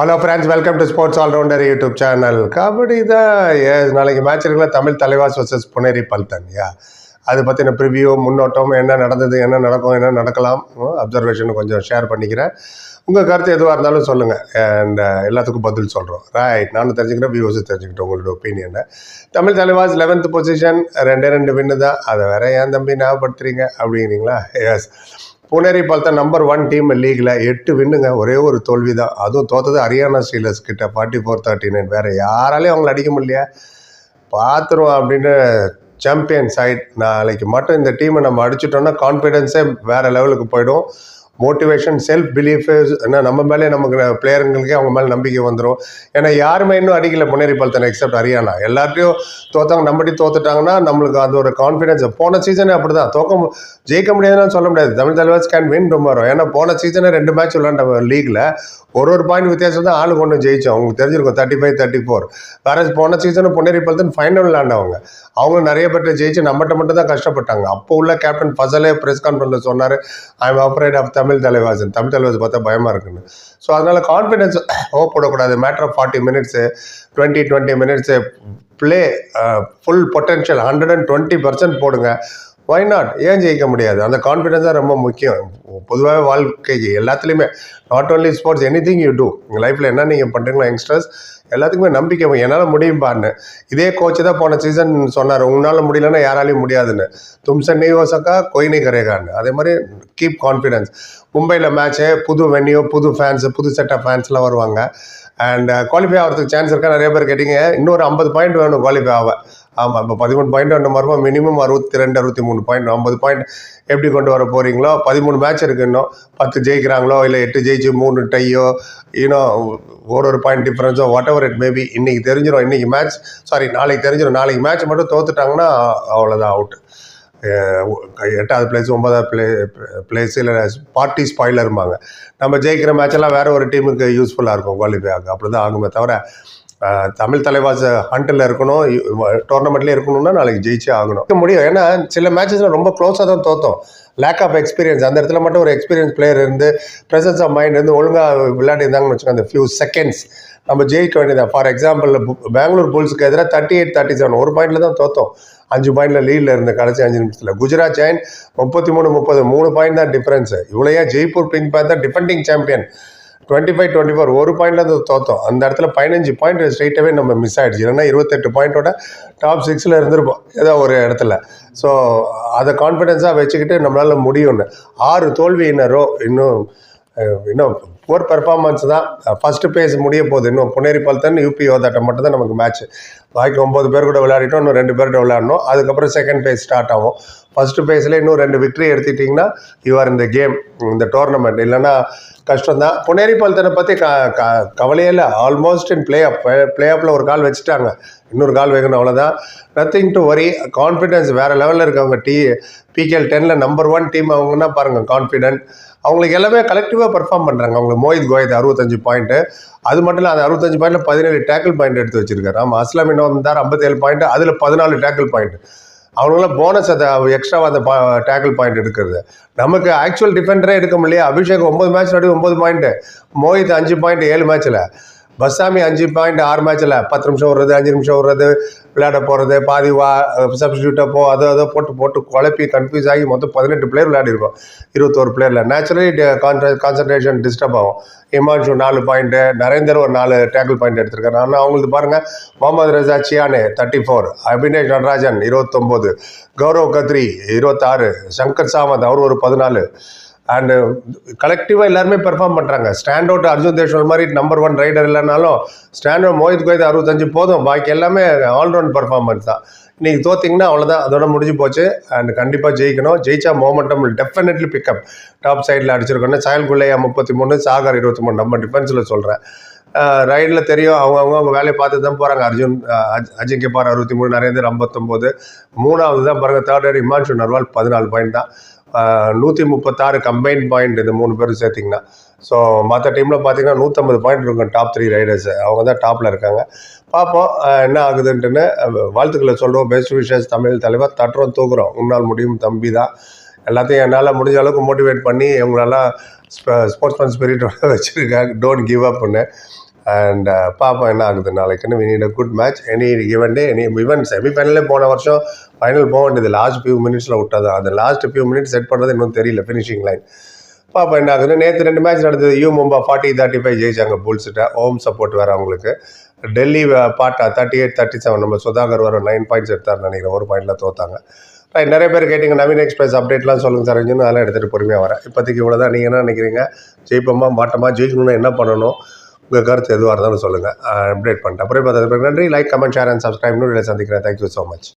Hello friends welcome to sports allrounder YouTube channel kabaddi தான். ஏ நாளைக்கு மேட்ச் இருக்குல்ல தமிழ் தலைவாஸ் வர்சஸ் புனேரி பல்தன்யா அது பற்றின ப்ரிவியூ முன்னோட்டம் என்ன நடந்தது என்ன நடக்கும் என்ன நடக்கலாம் அப்சர்வேஷன் கொஞ்சம் ஷேர் பண்ணிக்கிறேன். உங்கள் கருத்து எதுவாக இருந்தாலும் சொல்லுங்கள் அண்ட் எல்லாத்துக்கும் பதில் சொல்கிறோம் ரைட் நானும் தெரிஞ்சுக்கிறேன் வியூஸும் தெரிஞ்சுக்கிட்டோம் உங்களோட ஒப்பீனியனை தமிழ் தலைவாஸ் லெவன்த் பொசிஷன் ரெண்டே ரெண்டு வின்னு தான். அதை வேற ஏன் தம்பி ஞாபகப்படுத்துறீங்க? அப்படிங்கிறீங்களா? எஸ் புனேரி பார்த்தா நம்பர் ஒன் டீம் லீக்ல எட்டு வின்னுங்க ஒரே ஒரு தோல்வி தான் அதுவும் தோத்தது ஹரியானா ஸ்டீலர்ஸ் கிட்ட ஃபார்ட்டி ஃபோர் தேர்ட்டி நைன் வேற யாராலையும் அவங்கள அடிக்க முடியலையா? பார்த்துருவோம் அப்படின்னு சாம்பியன் சைட் நாளைக்கு மட்டும் இந்த டீமை நம்ம அடிச்சிட்டோம்னா கான்ஃபிடென்ஸே வேற லெவலுக்கு போயிடும். மோட்டிவேஷன் செல்ஃப் பிலீஃப் என்ன நம்ம மேலே நமக்கு பிளேயருங்களுக்கே அவங்க மேலே நம்பிக்கை வந்துடும் ஏன்னா யாருமே இன்னும் அடிக்கல. முன்னேறி பல்தன் எக்ஸப்ட் ஹரியானா. எல்லாத்தையும் தோத்தாங்க நம்படி தோத்துட்டாங்கன்னா நம்மளுக்கு அது ஒரு கான்ஃபிடன்ஸ் போன சீசனே அப்படி தான் தோக்க ஜெயிக்க முடியாதுன்னு சொல்ல முடியாது. Tamil Thalaivas can win tomorrow ஏன்னா போன சீசனே ரெண்டு மேட்ச் விளாண்ட லீக்ல ஒரு ஒரு பாயிண்ட் வித்தியாசம் தான் ஆளு கொண்டு ஜெயிச்சோம். அவங்களுக்கு தெரிஞ்சிருக்கும் தேர்ட்டி ஃபைவ் தேர்ட்டி ஃபோர் வேற போன சீசன் பொன்னேரி பல்தன் ஃபைனல் விளாண்டவங்க அவங்க நிறைய பேர்ட்ட ஜெயிச்சு நம்மகிட்ட மட்டும் தான் கஷ்டப்பட்டாங்க. அப்போ உள்ள கேப்டன் ஃபசலே ப்ரெஸ் கான்ஃபரன்ஸில் சொன்னார் I am afraid of Tamil தலைவாசன் Tamil தலைவாசன் பார்த்தா பயமாக இருக்குன்னு. ஸோ அதனால கான்ஃபிடன்ஸ் ஓ போடக்கூடாது. Matter of forty minutes twenty twenty minutes play full potential hundred and twenty percent போடுங்க. ஒய் நாட் ஏன் ஜெயிக்க முடியாது? அந்த கான்ஃபிடன்ஸ் தான் ரொம்ப முக்கியம். பொதுவாகவே வாழ்க்கைக்கு எல்லாத்துலேயுமே. Not only sports anything you do உங்கள் லைஃப்பில் என்ன நீங்கள் பண்ணுறீங்களோ யங்ஸ்டர்ஸ் எல்லாத்துக்குமே நம்பிக்கை என்னால் முடியும் பாருன்னு. இதே கோச்சு தான் போன சீசன் சொன்னார். உங்களால் முடியலன்னா யாராலையும் முடியாதுன்னு. தும்சன் நெய் ஓசக்கா கொய்னி கரேகான்னு. அதே மாதிரி கீப் கான்ஃபிடன்ஸ் மும்பையில் மேட்ச்சு புது வென்யூ புது ஃபேன்ஸ் புது செட் ஆஃப் ஃபேன்ஸ்லாம் வருவாங்க. அண்ட் குவாலிஃபை ஆகிறதுக்கு சான்ஸ் இருக்கா? நிறைய பேர் கேட்டிங்க. இன்னொரு ஐம்பது பாயிண்ட் வேணும் குவாலிஃபை ஆக ஆமாம் இப்போ பதிமூணு பாயிண்ட் ஒன்று மரமா மினிமம் அறுபத்தி ரெண்டு அறுபத்தி மூணு பாயிண்ட் ஐம்பது பாயிண்ட் எப்படி கொண்டு வர போகிறீங்களோ பதிமூணு மேட்ச் இருக்கு இன்னும். பத்து ஜெயிக்கிறாங்களோ இல்லை எட்டு ஜெயிச்சு மூணு டையோ இன்னும் ஒரு ஒரு பாயிண்ட் டிஃப்ரென்ஸோ வாட் எவர் இட் மேபி இன்னைக்கு தெரிஞ்சிடும் இன்னைக்கு மேட்ச் சாரி நாளைக்கு தெரிஞ்சிடும் நாளைக்கு மேட்ச் மட்டும் தோத்துட்டாங்கன்னா அவ்வளோதான் அவுட் எட்டாவது பிளேஸ் ஒன்பதாவது பிளே பிளேஸ் இல்லை பார்ட்டி ஸ்பாயிலருமாங்க நம்ம ஜெயிக்கிற மேட்செல்லாம் வேறு ஒரு டீமுக்கு யூஸ்ஃபுல்லாக இருக்கும் குவாலிஃபை ஆகும் அப்படி தான் ஆகுமே தவிர தமிழ் தலைவாஸ் ஹண்டில் இருக்கணும் டோர்னமெண்ட்லேயே இருக்கணும்னா நாளைக்கு ஜெயிச்சே ஆகணும். இருக்க முடியும். ஏன்னா சில மேட்சஸில் ரொம்ப க்ளோஸாக தான் தோத்தோம். லேக் ஆஃப் எக்ஸ்பீரியன்ஸ் அந்த இடத்துல மட்டும் ஒரு எக்ஸ்பீரியன்ஸ் பிளேயர் இருந்து ப்ரெசன்ஸ் ஆஃப் மைண்ட் இருந்து ஒழுங்காக விளையாடி இருந்தாங்கன்னு வச்சுக்கோங்க அந்த ஃபியூ செகண்ட்ஸ் நம்ம ஜெயிக்க வேண்டியதான் ஃபார் எக்ஸாம்பிள் பெங்களூர் புல்ஸுக்கு எதிராக தேர்ட்டி எயிட் தேர்ட்டி செவன் ஒரு பாயிண்டில் தான் தோத்தோம். அஞ்சு பாயிண்டில் லீடில் இருந்த கடைசி அஞ்சு நிமிஷத்தில். குஜராத் ஜெயின் முப்பத்தி மூணு முப்பது. மூணு பாயிண்ட் தான் difference இவ்வளையா Jaipur pink panther defending champion twenty five twenty four ஒரு பாயிண்ட்ல தான் தோத்தோம். அந்த இடத்துல பதினஞ்சு பாயிண்ட் ஸ்ட்ரெயிட்டாகவே நம்ம மிஸ் ஆயிடுச்சு. இல்லைன்னா இருபத்தெட்டு பாயிண்ட்டோட டாப் சிக்ஸில் இருந்திருப்போம் ஏதோ ஒரு இடத்துல. ஸோ அதை கான்ஃபிடென்ஸாக வச்சுக்கிட்டு நம்மளால் முடியும்னு. ஆறு தோல்வியினரோ இன்னும் இன்னும் போர் பெர்ஃபார்மன்ஸ் தான். ஃபர்ஸ்ட் பேஸ் முடிய போகுது. இன்னும் புனேரி பல்தன் யூபி யோதாட்டம் மட்டும் தான் நமக்கு மேட்ச் பாக்கி ஒம்பது பேர் கூட விளையாடிட்டோம் இன்னும் ரெண்டு பேர்கிட்ட விளையாடணும். அதுக்கப்புறம் செகண்ட் பேஸ் ஸ்டார்ட் ஆகும். ஃபர்ஸ்ட் பேஸில் இன்னும் ரெண்டு விக்டரி எடுத்துட்டிங்கன்னா யூஆர் இந்த கேம் இந்த டோர்னமெண்ட் இல்லைன்னா கஷ்டம் தான் புனேரி பல்தனை பற்றி க க கவலையே இல்லை. ஆல்மோஸ்ட் இன் பிளே அப் பிளே அப்பில் ஒரு கால் வச்சுட்டாங்க. இன்னொரு கால் வைக்கணும் அவ்வளோதான் நத்திங் டு வரி கான்ஃபிடென்ஸ் வேறு லெவலில் இருக்கவங்க டி பிகேஎல் டெனில் நம்பர் ஒன் டீம் அவங்கன்னா பாருங்கள் கான்ஃபிடென்ட் அவங்களுக்கு எல்லாமே கலெக்டிவாக பெர்ஃபார்ம் பண்ணுறாங்க அவங்களுக்கு மோஹித் கோயத் அறுபத்தஞ்சு பாயிண்ட்டு அது மட்டும் இல்லை அந்த அறுபத்தஞ்சு பாயிண்ட்ல பதினேழு டேக்கிள் பாயிண்ட் எடுத்து வச்சிருக்காரு. ஆமாம் அஸ்லாம் இன்னும் வந்தார் ஐம்பத்தேழு பாயிண்ட் அதில் பதினாலு டேக்கிள் பாயிண்ட் அவங்களாம் போனஸ் அதை எக்ஸ்ட்ரா அந்த டேக்கிள் பாயிண்ட் எடுக்கிறது. நமக்கு ஆக்சுவல் டிஃபெண்டரே எடுக்க முடியல அபிஷேக் ஒன்பது மேட்ச் நடுவு ஒன்பது பாயிண்ட் மோஹித் அஞ்சு பாயிண்ட் ஏழு மேட்ச்சில் பஸ்ஸாமி அஞ்சு பாயிண்ட் ஆறு மேட்ச்சில் பத்து நிமிஷம் விடுறது அஞ்சு நிமிஷம் விடுறது விளையாட போகிறது பாதி வா சப்ஸ்டியூட்டை போ அதை அதை போட்டு போட்டு குழப்பி கன்ஃபியூஸ் ஆகி மொத்தம் பதினெட்டு பிளேயர் விளையாடிருக்கோம். இருபத்தோரு பிளேயரில் நேச்சுரலி கான்சன்ட்ரேஷன் டிஸ்டர்ப் ஆகும். இமான்ஷு நாலு பாயிண்ட்டு நரேந்தர் ஒரு நாலு டேக்கிள் பாயிண்ட் எடுத்திருக்காரு. ஆனால் அவங்களுக்கு பாருங்கள் Mohammad Reza Chiyaneh thirty four Abinesh Nadarajan இருபத்தொம்போது கௌரவ் கத்ரி இருபத்தாறு சங்கர் சாமந்த் அவர் ஒரு பதினாலு அண்டு கலெக்டிவாக uh, எல்லாருமே பெர்ஃபார்ம் பண்ணுறாங்க ஸ்டாண்ட் அவுட் அர்ஜுன் தேஷ்வர் மாதிரி நம்பர் ஒன் ரைடர் இல்லைனாலும் ஸ்டாண்ட் அவுட் மோஹித் கோயத் அறுபத்தஞ்சு போதும். பாக்கி எல்லாமே ஆல்ரவுண்ட் பர்ஃபார்மன்ஸ் தான். இன்றைக்கி தோத்திங்கன்னா அவ்வளோதான் அதோட முடிஞ்சு போச்சு. அண்ட் கண்டிப்பாக ஜெயிக்கணும். ஜெயிச்சா மோமெண்டம் டெஃபினெட்லி பிக்கப் டாப் சைடில் அடிச்சிருக்கோன்னு சாயல் குள்ளையா முப்பத்தி மூணு சாகர் இருபத்தி மூணு. நம்ம டிஃபென்ஸில் சொல்கிறேன் ரைடில் தெரியும். அவங்க அவங்க அவங்க வேலையை பார்த்து தான் போகிறாங்க அர்ஜுன் அஜ்- அஜிங்கே பார் அறுபத்தி மூணு நரேந்தர் ஐம்பத்தொம்போது. மூணாவது தான் பாருங்கள் தேர்ட் ரைடு இமான்ஷு நர்வால் பதினாலு பாயிண்ட் தான். நூற்றி முப்பத்தாறு கம்பைன் பாயிண்ட் இந்த மூணு பேரும் சேர்த்திங்கன்னா. ஸோ மற்ற டீமில் பார்த்தீங்கன்னா நூற்றம்பது பாயிண்ட் இருக்கும் டாப் த்ரீ ரைடர்ஸ் அவங்க தான் டாப்பில் இருக்காங்க. பார்ப்போம் என்ன ஆகுதுன்ட்டுன்னு வாழ்த்துக்களை சொல்கிறோம் பெஸ்ட் விஷஸ் தமிழ் தலைவர். தட்டுறோம் தூக்குறோம். உன்னால் முடியும் தம்பி தான். எல்லாத்தையும் என்னால் முடிஞ்ச அளவுக்கு மோட்டிவேட் பண்ணி இவங்களெல்லாம் ஸ்போர்ட்ஸ்மேன் ஸ்பிரிட்டோட வச்சுருக்காங்க. டோன்ட் கிவ் அப்னு அண்ட் uh, பாப்பா என்ன ஆகுது? நாளைக்குன்னு we need good match any given day any given செமிஃபைனலே போன வருஷம் ஃபைனல் போக வேண்டியது. லாஸ்ட் ஃபியூ மினிட்ஸில் விட்டது. அந்த லாஸ்ட் ஃபியூ மினிட்ஸ் செட் பண்ணுறது இன்னும் தெரியல ஃபினிஷிங் லைன் பாப்பா என்ன ஆகுது? நேற்று ரெண்டு மேட்ச் நடந்தது. U Mumba forty thirty five ஜெயிச்சாங்க புல்ஸ்கிட்ட ஹோம் சப்போர்ட் வேறு அவங்களுக்கு. டெல்லி பாட்டா தேர்ட்டி எயிட் தேர்ட்டி செவன் நம்ம சுதாகர் வர நைன் பாயிண்ட்ஸ் எடுத்தார் நினைக்கிறேன். ஒரு பாயிண்டில் தோத்தாங்க. ரைட் நிறைய பேர் கேட்டிங்க நவீன் எக்ஸ்பிரஸ் அப்டேட்லாம் சொல்லுங்கள் சார் அதெல்லாம் எடுத்துகிட்டு பொறுமையாக வரேன். இப்போதைக்கு இவ்வளோ தான் நீங்கள் என்ன நினைக்கிறீங்க? ஜெயிப்போமா? மாட்டோமா? ஜெயிக்கணும்னா என்ன பண்ணணும்? உங்கள் கருத்து எதுவாக இருந்தாலும் சொல்லுங்கள் அப்டேட் பண்ணிட்டேன் அப்புறம் பார்த்து நன்றி. லைக் கமெண்ட் ஷேர் அண்ட் சப்ஸ்கிரைப்னு சந்திக்கிறேன். Thank you so much